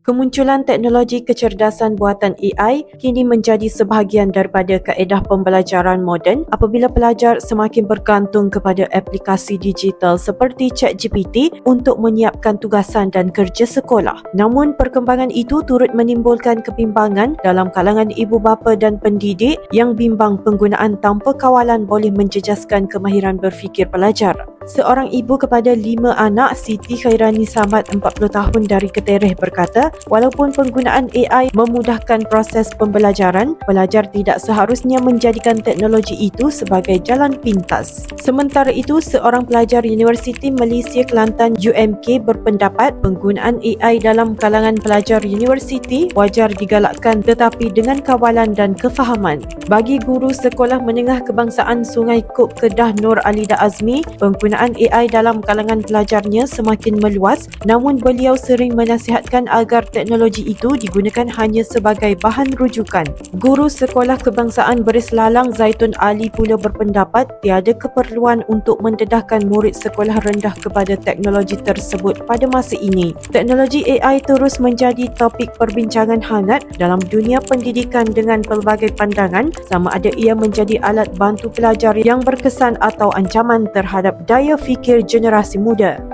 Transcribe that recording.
Kemunculan teknologi kecerdasan buatan AI kini menjadi sebahagian daripada kaedah pembelajaran moden apabila pelajar semakin bergantung kepada aplikasi digital seperti ChatGPT untuk menyiapkan tugasan dan kerja sekolah. Namun perkembangan itu turut menimbulkan kebimbangan dalam kalangan ibu bapa dan pendidik yang bimbang penggunaan tanpa kawalan boleh menjejaskan kemahiran berfikir pelajar. Seorang ibu kepada lima anak, Siti Khairani Samad 40 tahun dari Ketereh berkata, walaupun penggunaan AI memudahkan proses pembelajaran, pelajar tidak seharusnya menjadikan teknologi itu sebagai jalan pintas. Sementara itu, seorang pelajar Universiti Malaysia Kelantan UMK berpendapat penggunaan AI dalam kalangan pelajar universiti wajar digalakkan tetapi dengan kawalan dan kefahaman. Bagi guru Sekolah Menengah Kebangsaan Sungai Kop Kedah Nur Alida Azmi, penggunaan penggunaan AI dalam kalangan pelajarnya semakin meluas namun beliau sering menasihatkan agar teknologi itu digunakan hanya sebagai bahan rujukan. Guru Sekolah Kebangsaan Beris Lalang Zaitun Ali pula berpendapat tiada keperluan untuk mendedahkan murid sekolah rendah kepada teknologi tersebut pada masa ini. Teknologi AI terus menjadi topik perbincangan hangat dalam dunia pendidikan dengan pelbagai pandangan sama ada ia menjadi alat bantu pelajar yang berkesan atau ancaman terhadap daya daya fikir generasi muda.